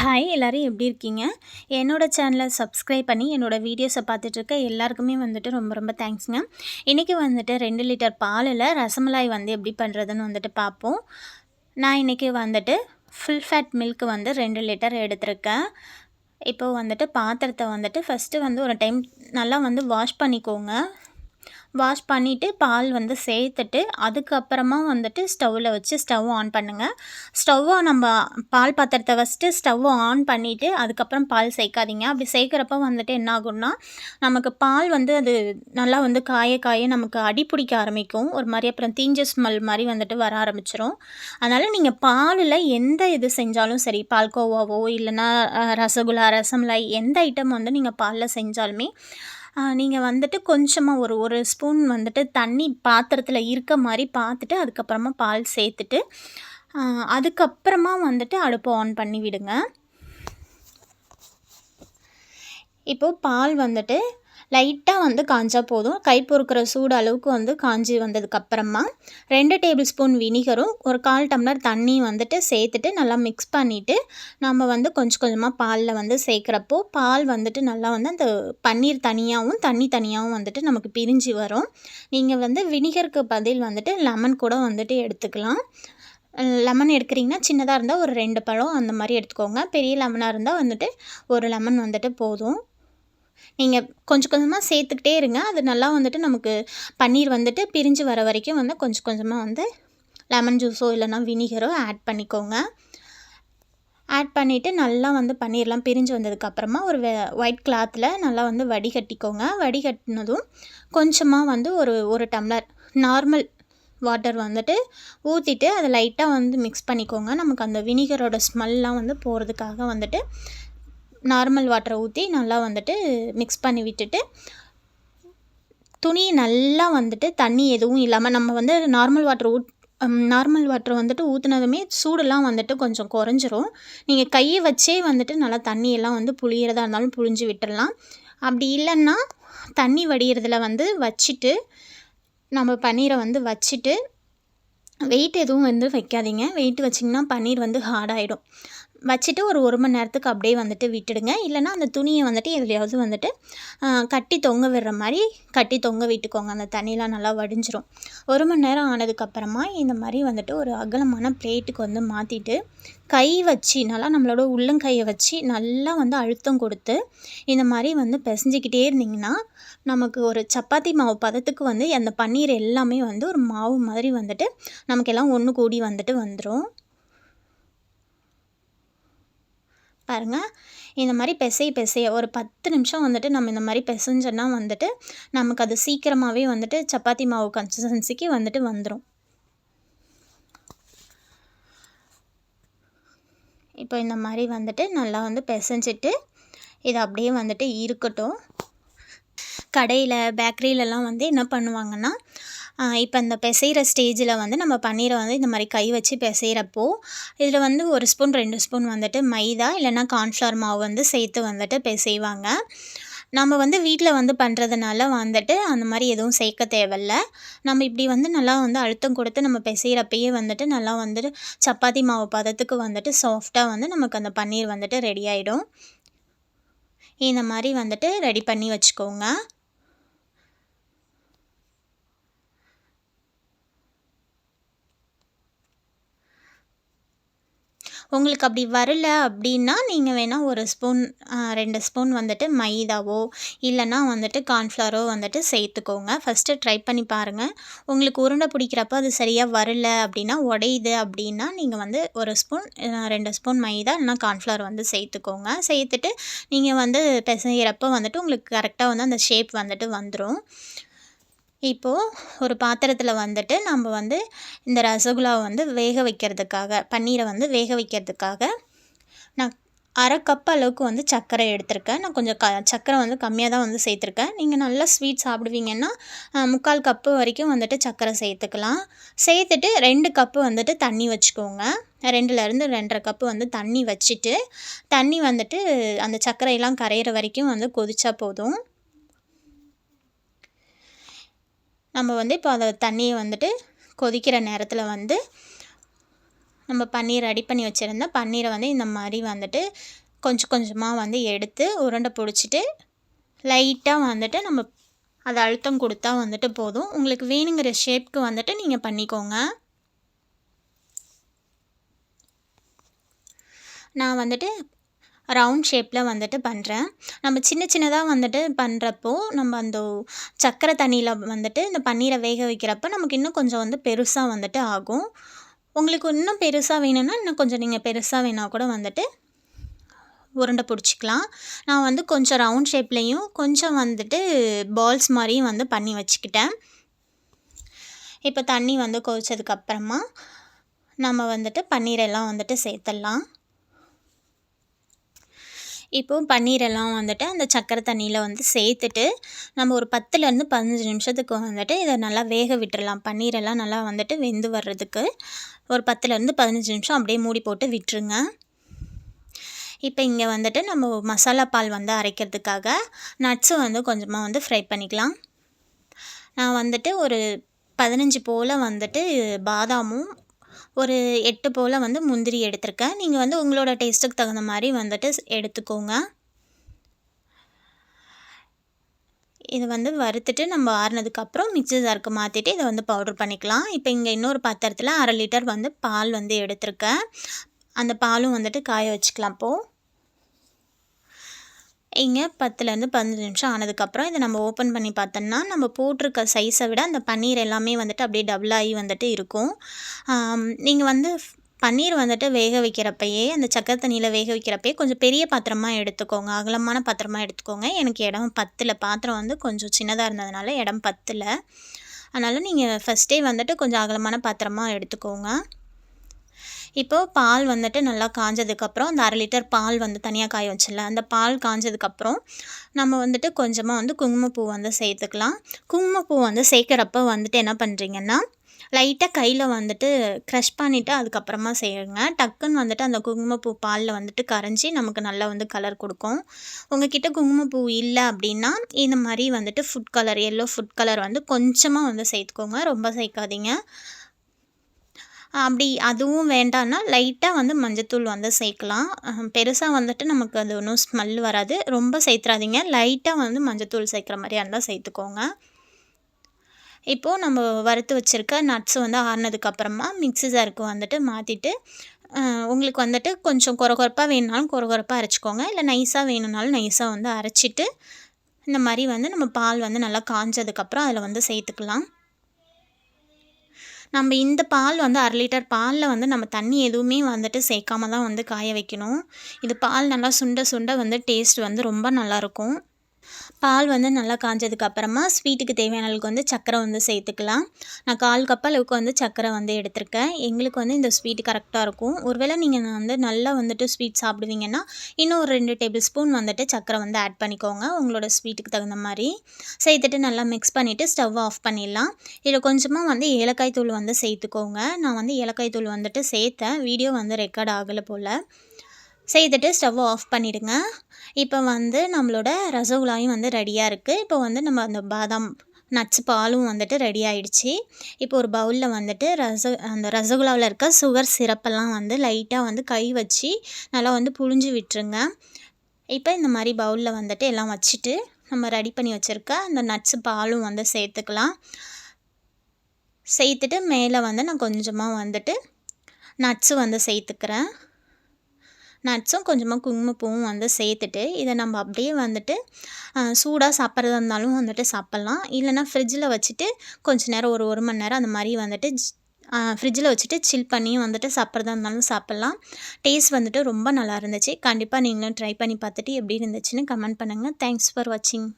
Hi எல்லோரும் எப்படி இருக்கீங்க? என்னோட சேனலை சப்ஸ்கிரைப் பண்ணி என்னோடய வீடியோஸை பார்த்துட்ருக்க எல்லாருக்குமே வந்துட்டு ரொம்ப ரொம்ப தேங்க்ஸுங்க இன்றைக்கி வந்துட்டு ரெண்டு லிட்டர் பாலில் ரசமலாய் வந்து எப்படி பண்ணுறதுன்னு வந்துட்டு பார்ப்போம். நான் இன்றைக்கி வந்துட்டு ஃபுல் ஃபேட் மில்க் வந்து ரெண்டு லிட்டர் எடுத்திருக்கேன். இப்போது வந்துட்டு பாத்திரத்தை வந்துட்டு ஃபஸ்ட்டு வந்து ஒரு டைம் நல்லா வந்து வாஷ் பண்ணிக்கோங்க. வாஷ் பண்ணிவிட்டு பால் வந்து சேர்த்துட்டு அதுக்கப்புறமா வந்துட்டு ஸ்டவ்வில் வச்சு ஸ்டவ் ஆன் பண்ணுங்கள் ஸ்டவ்வை நம்ம பால் பாத்திரத்தை ஃபஸ்ட்டு ஸ்டவ்வை ஆன் பண்ணிவிட்டு அதுக்கப்புறம் பால் சேர்க்காதீங்க. அப்படி சேர்க்குறப்ப வந்துட்டு என்ன ஆகும்னா நமக்கு பால் வந்து அது நல்லா வந்து காய காய நமக்கு அடி பிடிக்க ஆரம்பிக்கும். ஒரு மாதிரி அப்புறம் தீஞ்ச ஸ்மெல் மாதிரி வந்துட்டு வர ஆரம்பிச்சிரும். அதனால் நீங்கள் பாலில் எந்த இது செஞ்சாலும் சரி பால்கோவாவோ இல்லைன்னா ரசகுல்லா ரசமலாய் எந்த ஐட்டம் வந்து நீங்கள் பாலில் செஞ்சாலுமே நீங்கள் வந்துட்டு கொஞ்சமாக ஒரு ஒரு ஸ்பூன் வந்துட்டு தண்ணி பாத்திரத்தில் இருக்க மாதிரி பார்த்துட்டு அதுக்கப்புறமா பால் சேர்த்துட்டு அதுக்கப்புறமா வந்துட்டு அடுப்பை ஆன் பண்ணி விடுங்க இப்போது பால் வந்துட்டு லைட்டாக வந்து காஞ்சால் போதும். கை பொறுக்கிற சூடு அளவுக்கு வந்து காஞ்சி வந்ததுக்கப்புறமா ரெண்டு டேபிள் ஸ்பூன் வினிகரும் ஒரு கால் டம்ளர் தண்ணி வந்துட்டு சேர்த்துட்டு நல்லா மிக்ஸ் பண்ணிவிட்டு நம்ம வந்து கொஞ்சம் கொஞ்சமாக பாலில் வந்து சேர்க்குறப்போ பால் வந்துட்டு நல்லா வந்து அந்த பன்னீர் தனியாகவும் தண்ணி தனியாகவும் வந்துட்டு நமக்கு பிரிஞ்சு வரும். நீங்கள் வந்து வினிகருக்கு பதில் வந்துட்டு லெமன் கூட வந்துட்டு எடுத்துக்கலாம். லெமன் எடுக்கிறீங்கன்னா சின்னதாக இருந்தால் ஒரு ரெண்டு பழம் அந்த மாதிரி எடுத்துக்கோங்க. பெரிய லெமனாக இருந்தால் வந்துட்டு ஒரு லெமன் வந்துட்டு போதும். நீங்கள் கொஞ்சம் கொஞ்சமாக சேர்த்துக்கிட்டே இருங்க. அது நல்லா வந்துட்டு நமக்கு பன்னீர் வந்துட்டு பிரிஞ்சு வர வரைக்கும் வந்து கொஞ்சம் கொஞ்சமாக வந்து லெமன் ஜூஸோ இல்லைனா வினிகரோ ஆட் பண்ணிக்கோங்க. ஆட் பண்ணிவிட்டு நல்லா வந்து பன்னீர்லாம் பிரிஞ்சு வந்ததுக்கப்புறமா ஒரு வெ ஒயிட் கிளாத்தில் நல்லா வந்து வடிகட்டிக்கோங்க. வடிகட்டினதும் கொஞ்சமாக வந்து ஒரு ஒரு டம்ளர் நார்மல் வாட்டர் வந்துட்டு ஊற்றிட்டு அதை லைட்டாக வந்து மிக்ஸ் பண்ணிக்கோங்க. நமக்கு அந்த வினிகரோட ஸ்மெல்லாம் வந்து போகிறதுக்காக வந்துட்டு நார்மல் வாட்டரை ஊற்றி நல்லா வந்துட்டு மிக்ஸ் பண்ணி விட்டுட்டு துணி நல்லா வந்துட்டு தண்ணி எதுவும் இல்லாமல் நம்ம வந்து நார்மல் வாட்டர் ஊட் நார்மல் வாட்டர் வந்துட்டு ஊற்றுனதுமே சூடெல்லாம் வந்துட்டு கொஞ்சம் குறைஞ்சிரும். நீங்கள் கையை வச்சே வந்துட்டு நல்லா தண்ணியெல்லாம் வந்து புளியறதா இருந்தாலும் புழிஞ்சு விட்டுடலாம் அப்படி இல்லைன்னா தண்ணி வடிகிறதுல வந்து வச்சுட்டு நம்ம பன்னீரை வந்து வச்சுட்டு வெயிட் எதுவும் வந்து வைக்காதீங்க. வெயிட் வச்சிங்கன்னா பன்னீர் வந்து ஹார்டாகிடும் வச்சுட்டு ஒரு ஒரு மணி நேரத்துக்கு அப்படியே வந்துட்டு விட்டுடுங்க. இல்லைனா அந்த துணியை வந்துட்டு எதுலையாவது வந்துட்டு கட்டி தொங்க விடுற மாதிரி கட்டி தொங்க விட்டுக்கோங்க. அந்த தண்ணியெலாம் நல்லா வடிஞ்சிரும். ஒரு மணி நேரம் ஆனதுக்கப்புறமா இந்த மாதிரி வந்துட்டு ஒரு அகலமான பிளேட்டுக்கு வந்து மாற்றிட்டு கை வச்சு நல்லா நம்மளோட உள்ளங்கையை வச்சு நல்லா வந்து அழுத்தம் கொடுத்து இந்த மாதிரி வந்து பிசைஞ்சிக்கிட்டே இருந்திங்கன்னா நமக்கு ஒரு சப்பாத்தி மாவு பதத்துக்கு வந்து அந்த பன்னீர் எல்லாமே வந்து ஒரு மாவு மாதிரி வந்துட்டு நமக்கெல்லாம் ஒன்று கூடி வந்துட்டு வந்துடும் பாருங்கள் இந்த மாதிரி பிசை பிசைய ஒரு பத்து நிமிஷம் வந்துட்டு நம்ம இந்த மாதிரி பிசைஞ்சோன்னா வந்துட்டு நமக்கு அது சீக்கிரமாகவே வந்துட்டு சப்பாத்தி மாவு கன்சிஸ்டன்சிக்கு வந்துட்டு வந்துடும் இப்போ இந்த மாதிரி வந்துட்டு நல்லா வந்து பிசைஞ்சிட்டு இது அப்படியே வந்துட்டு இருக்கட்டும். கடையில் பேக்கரியிலலாம் வந்து என்ன பண்ணுவாங்கன்னா இப்போ இந்த பிசைகிற ஸ்டேஜில் வந்து நம்ம பன்னீரை வந்து இந்த மாதிரி கை வச்சு பிசைகிறப்போ இதில் வந்து ஒரு ஸ்பூன் ரெண்டு ஸ்பூன் வந்துட்டு மைதா இல்லைன்னா கார்ன்ஃப்ளவர் மாவு வந்து சேர்த்து வந்துட்டு பிசைவாங்க. நம்ம வந்து வீட்டில் வந்து பண்ணுறதுனால வந்துட்டு அந்த மாதிரி எதுவும் சேர்க்க தேவையில்ல. நம்ம இப்படி வந்து நல்லா வந்து அழுத்தம் கொடுத்து நம்ம பிசைகிறப்பயே வந்துட்டு நல்லா வந்துட்டு சப்பாத்தி மாவு பதத்துக்கு வந்துட்டு சாஃப்டாக வந்து நமக்கு அந்த பன்னீர் வந்துட்டு ரெடி ஆகிடும் இந்த மாதிரி வந்துட்டு ரெடி பண்ணி வச்சுக்கோங்க. உங்களுக்கு அப்படி வரல அப்படின்னா நீங்கள் வேணால் ஒரு ஸ்பூன் ரெண்டு ஸ்பூன் வந்துட்டு மைதாவோ இல்லைன்னா வந்துட்டு கார்ன்ஃப்ளவரோ வந்துட்டு சேர்த்துக்கோங்க. ஃபஸ்ட்டு ட்ரை பண்ணி பாருங்கள் உங்களுக்கு உருண்டை பிடிக்கிறப்ப அது சரியாக வரல அப்படின்னா உடையுது அப்படின்னா நீங்கள் வந்து ஒரு ஸ்பூன் ரெண்டு ஸ்பூன் மைதா இல்லைனா கார்ன்ஃப்ளவர் வந்து சேர்த்துக்கோங்க. சேர்த்துட்டு நீங்கள் வந்து பிசைகிறப்ப வந்துட்டு உங்களுக்கு கரெக்டாக வந்து அந்த ஷேப் வந்துட்டு வந்துடும் இப்போது ஒரு பாத்திரத்தில் வந்துட்டு நம்ம வந்து இந்த ரசகுல்லாவை வந்து வேக வைக்கிறதுக்காக பன்னீரை வந்து வேக வைக்கிறதுக்காக நான் அரை கப் அளவுக்கு வந்து சர்க்கரை எடுத்திருக்கேன். நான் கொஞ்சம் க சர்க்கரை வந்து கம்மியாக தான் வந்து சேர்த்துருக்கேன். நீங்கள் நல்லா ஸ்வீட் சாப்பிடுவீங்கன்னா முக்கால் கப்பு வரைக்கும் வந்துட்டு சர்க்கரை சேர்த்துக்கலாம். சேர்த்துட்டு ரெண்டு கப்பு வந்துட்டு தண்ணி வச்சுக்கோங்க. ரெண்டுலேருந்து ரெண்டரை கப்பு வந்து தண்ணி வச்சுட்டு தண்ணி வந்துட்டு அந்த சர்க்கரையெல்லாம் கரையிற வரைக்கும் வந்து கொதிச்சா போதும். நம்ம வந்து இப்போ அதை தண்ணியை வந்துட்டு கொதிக்கிற நேரத்தில் வந்து நம்ம பன்னீர் ரெடி பண்ணி வச்சுருந்த பன்னீரை வந்து இந்த மாதிரி வந்துட்டு கொஞ்சம் கொஞ்சமாக வந்து எடுத்து உருண்டை பிடிச்சிட்டு லைட்டாக வந்துட்டு நம்ம அதை அழுத்தம் கொடுத்தா வந்துட்டு போதும். உங்களுக்கு வேணுங்கிற ஷேப்க்கு வந்துட்டு நீங்கள் பண்ணிக்கோங்க. நான் வந்துட்டு ரவுண்ட் ஷேப்பில் வந்துட்டு பண்ணுறேன் நம்ம சின்ன சின்னதாக வந்துட்டு பண்ணுறப்போ நம்ம அந்த சக்கரை தண்ணியில் வந்துட்டு இந்த பன்னீரை வேக வைக்கிறப்ப நமக்கு இன்னும் கொஞ்சம் வந்து பெருசாக வந்துட்டு ஆகும். உங்களுக்கு இன்னும் பெருசாக வேணும்னா இன்னும் கொஞ்சம் நீங்கள் பெருசாக வேணால் கூட வந்துட்டு உருண்டை பிடிச்சிக்கலாம். நான் வந்து கொஞ்சம் ரவுண்ட் ஷேப்லேயும் கொஞ்சம் வந்துட்டு பால்ஸ் மாதிரியும் வந்து பண்ணி வச்சுக்கிட்டேன். இப்போ தண்ணி வந்து கொதிச்சதுக்கப்புறமா நம்ம வந்துட்டு பன்னீரெல்லாம் வந்துட்டு சேர்த்துடலாம். இப்போது பன்னீரெல்லாம் வந்துட்டு அந்த சக்கரை தண்ணியில் வந்து சேர்த்துட்டு நம்ம ஒரு பத்துலேருந்து பதினஞ்சு நிமிஷத்துக்கு வந்துட்டு இதை நல்லா வேக விட்டுறலாம். பன்னீரெல்லாம் நல்லா வந்துட்டு வெந்து வர்றதுக்கு ஒரு பத்துலேருந்து பதினஞ்சு நிமிஷம் அப்படியே மூடி போட்டு விட்டுருங்க. இப்போ இங்கே வந்துட்டு நம்ம மசாலா பால் வந்து அரைக்கிறதுக்காக நட்ஸு வந்து கொஞ்சமாக வந்து ஃப்ரை பண்ணிக்கலாம். நான் வந்துட்டு ஒரு பதினஞ்சு போல் வந்துட்டு பாதாமும் ஒரு எட்டு போல் வந்து முந்திரி எடுத்திருக்கேன். நீங்கள் வந்து உங்களோட டேஸ்ட்டுக்கு தகுந்த மாதிரி வந்துட்டு எடுத்துக்கோங்க. இதை வந்து வறுத்துட்டு நம்ம ஆறுனதுக்கப்புறம் மிக்சி ஜாருக்கு மாற்றிட்டு இதை வந்து பவுடர் பண்ணிக்கலாம். இப்போ இங்கே இன்னொரு பாத்திரத்தில் அரை லிட்டர் வந்து பால் வந்து எடுத்திருக்கேன். அந்த பாலும் வந்துட்டு காய வச்சுக்கலாம் இப்போது இங்கே பத்துலேருந்து பதினஞ்சு நிமிஷம் ஆனதுக்கப்புறம் இதை நம்ம ஓப்பன் பண்ணி பார்த்தோம்னா நம்ம போட்டிருக்க சைஸை விட அந்த பன்னீர் எல்லாமே வந்துட்டு அப்படியே டபுள் ஆகி வந்துட்டு இருக்கும். நீங்கள் வந்து பன்னீர் வந்துட்டு வேக வைக்கிறப்பயே அந்த சக்கரை தண்ணியில் வேக வைக்கிறப்பயே கொஞ்சம் பெரிய பாத்திரமாக எடுத்துக்கோங்க. அகலமான பாத்திரமாக எடுத்துக்கோங்க. எனக்கு இடம் பத்தில் பாத்திரம் வந்து கொஞ்சம் சின்னதாக இருந்ததுனால இடம் பத்தில். அதனால் நீங்கள் ஃபஸ்ட்டே வந்துட்டு கொஞ்சம் அகலமான பாத்திரமாக எடுத்துக்கோங்க. இப்போது பால் வந்துட்டு நல்லா காஞ்சதுக்கப்புறம் அந்த அரை லிட்டர் பால் வந்து தனியாக காய வச்சிடல அந்த பால் காஞ்சதுக்கப்புறம் நம்ம வந்துட்டு கொஞ்சமாக வந்து குங்குமப்பூ வந்து சேர்த்துக்கலாம். குங்குமப்பூ வந்து சேர்க்குறப்ப வந்துட்டு என்ன பண்ணுறீங்கன்னா லைட்டாக கையில் வந்துட்டு க்ரஷ் பண்ணிவிட்டு அதுக்கப்புறமா செய்யுங்க. டக்குன்னு வந்துட்டு அந்த குங்குமப்பூ பாலில் வந்துட்டு கரைஞ்சி நமக்கு நல்லா வந்து கலர் கொடுக்கும். உங்ககிட்ட குங்குமப்பூ இல்லை அப்படின்னா இந்த மாதிரி வந்துட்டு food colour yellow food colour வந்து கொஞ்சமாக வந்து சேர்த்துக்கோங்க. ரொம்ப சேர்க்காதீங்க. அப்படி அதுவும் வேண்டான்னா லைட்டாக வந்து மஞ்சத்தூள் வந்து சேர்க்கலாம். பெருசாக வந்துட்டு நமக்கு அது ஒன்றும் ஸ்மெல் வராது. ரொம்ப சேர்த்துறாதீங்க. லைட்டாக வந்து மஞ்சத்தூள் சேர்க்குற மாதிரியா இருந்தால் சேர்த்துக்கோங்க. இப்போது நம்ம வறுத்து வச்சுருக்க நட்ஸ் வந்து ஆறுனதுக்கப்புறமா மிக்ஸி ஜாருக்கு வந்துட்டு மாற்றிட்டு உங்களுக்கு வந்துட்டு கொஞ்சம் குறை குறைப்பாக வேணுனாலும் குறை குறைப்பாக அரைச்சிக்கோங்க. இல்லை நைஸாக வேணும்னாலும் நைஸாக வந்து அரைச்சிட்டு இந்த மாதிரி வந்து நம்ம பால் வந்து நல்லா காஞ்சதுக்கப்புறம் அதில் வந்து சேர்த்துக்கலாம். நம்ம இந்த பால் வந்து அரை லிட்டர் பாலில் வந்து நம்ம தண்ணி எதுவுமே வந்துட்டு சேர்க்காம தான் வந்து காய வைக்கணும். இது பால் நல்லா சுண்ட சுண்ட வந்து டேஸ்ட் வந்து ரொம்ப நல்லாயிருக்கும் பால் வந்து நல்லா காஞ்சதுக்கு அப்புறமா ஸ்வீட்டுக்கு தேவையான அளவுக்கு வந்து சர்க்கரை வந்து சேர்த்துக்கலாம். நான் கால் கப் அளவுக்கு வந்து சர்க்கரை வந்து எடுத்திருக்கேன். எங்களுக்கு வந்து இந்த ஸ்வீட் கரெக்டாக இருக்கும். ஒருவேளை நீங்கள் வந்து நல்லா வந்துட்டு ஸ்வீட் சாப்பிடுவீங்கன்னா இன்னும் ஒரு ரெண்டு டேபிள் ஸ்பூன் வந்துட்டு சர்க்கரை வந்து ஆட் பண்ணிக்கோங்க. உங்களோட ஸ்வீட்டுக்கு தகுந்த மாதிரி. சேர்த்துட்டு நல்லா மிக்ஸ் பண்ணிவிட்டு ஸ்டவ் ஆஃப் பண்ணிடலாம். இதில் கொஞ்சமாக வந்து ஏலக்காய் தூள் வந்து சேர்த்துக்கோங்க. நான் வந்து ஏலக்காய் தூள் வந்துட்டு சேர்த்தேன். வீடியோ வந்து ரெக்கார்ட் ஆகலை போல். செய்துட்டு ஸ்டவ்வை ஆஃப் பண்ணிவிடுங்க இப்போ வந்து நம்மளோட ரசகுல்லாயும் வந்து ரெடியாக இருக்குது இப்போ வந்து நம்ம அந்த பாதாம் நட்ஸ் பாலும் வந்துட்டு ரெடி ஆகிடுச்சி இப்போ ஒரு பவுலில் வந்துட்டு ரச அந்த ரசகுல்லாவில் இருக்க சுகர் சிரப்பெல்லாம் வந்து லைட்டாக வந்து கை வச்சு நல்லா வந்து புழிஞ்சு விட்டுருங்க. இப்போ இந்த மாதிரி பவுலில் வந்துட்டு எல்லாம் வச்சுட்டு நம்ம ரெடி பண்ணி வச்சுருக்க அந்த நட்ஸு பாலும் வந்து சேர்த்துக்கலாம். சேர்த்துட்டு மேலே வந்து நான் கொஞ்சமாக வந்துட்டு நட்ஸு வந்து சேர்த்துக்கிறேன். நட்ஸும் கொஞ்சமாக குங்குமப்பூவும் வந்து சேர்த்துட்டு இதை நம்ம அப்படியே வந்துட்டு சூடாக சாப்பிட்றதா இருந்தாலும் வந்துட்டு சாப்பிட்லாம். இல்லைனா ஃப்ரிட்ஜில் வச்சுட்டு கொஞ்ச நேரம் ஒரு ஒரு மணி நேரம் அந்த மாதிரி வந்துட்டு ஃப்ரிட்ஜில் வச்சுட்டு சில் பண்ணியும் வந்துட்டு சாப்பிட்றதா இருந்தாலும் சாப்பிட்லாம். டேஸ்ட் வந்துட்டு ரொம்ப நல்லா இருந்துச்சு. கண்டிப்பாக நீங்களும் ட்ரை பண்ணி பார்த்துட்டு எப்படி இருந்துச்சுன்னு கமெண்ட் பண்ணுங்கள் தேங்க்ஸ் ஃபார் வாட்சிங்